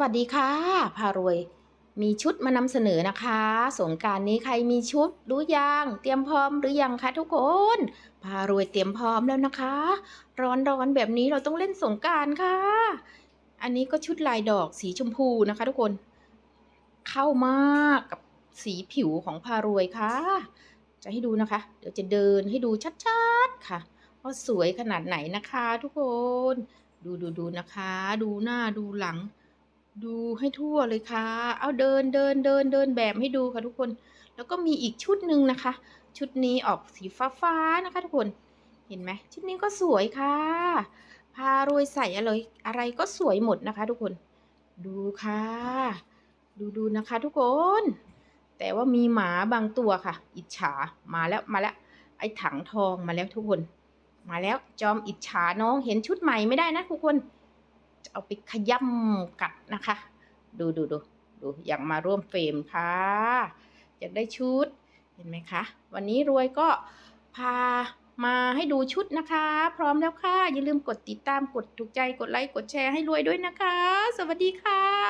วัสดีค่ะ พารวย มีชุดมานำเสนอนะคะ สงการนี้ใครมีชุดรู้ยัง เตรียมพร้อมหรือยังคะทุกคน พารวยเตรียมพร้อมแล้วนะคะ ร้อนๆแบบนี้เราต้องเล่นสงการค่ะ อันนี้ก็ชุดลายดอกสีชมพูนะคะ ทุกคน เข้ามากกับสีผิวของพารวยค่ะ จะให้ดูนะคะ เดี๋ยวจะเดินให้ดูชัดๆค่ะว่าสวยขนาดไหนนะคะ ทุกคน ดูดูดูนะคะ ดูหน้าดูหลัง ดูให้ทั่วเลยค่ะ เอาเดินเดินเดินเดินแบบให้ดูค่ะทุกคน แล้วก็มีอีกชุดหนึ่งนะคะ ชุดนี้ออกสีฟ้าฟ้าๆนะคะ ทุกคน เห็นไหมชุดนี้ก็สวยค่ะ พารวยใส่อะไรอะไรก็สวยหมดนะคะ ทุกคน ดูค่ะ ดูดูนะคะ ทุกคน แต่ว่ามีหมาบางตัวค่ะ อิจฉา มาแล้วมาแล้ว ไอ้ถังทองมาแล้วทุกคน มาแล้วจอมอิจฉาน้องเห็นชุดใหม่ไม่ได้นะทุกคน เอาไปขย่ำกัดนะคะ ดูดูดูดูอยากมาร่วมเฟรมค่ะ อยากได้ชุดเห็นไหมคะ วันนี้รวยก็พามาให้ดูชุดนะคะ พร้อมแล้วค่ะ อย่าลืมกดติดตามกดถูกใจกดไลค์กดแชร์ให้รวยด้วยนะคะ สวัสดีค่ะ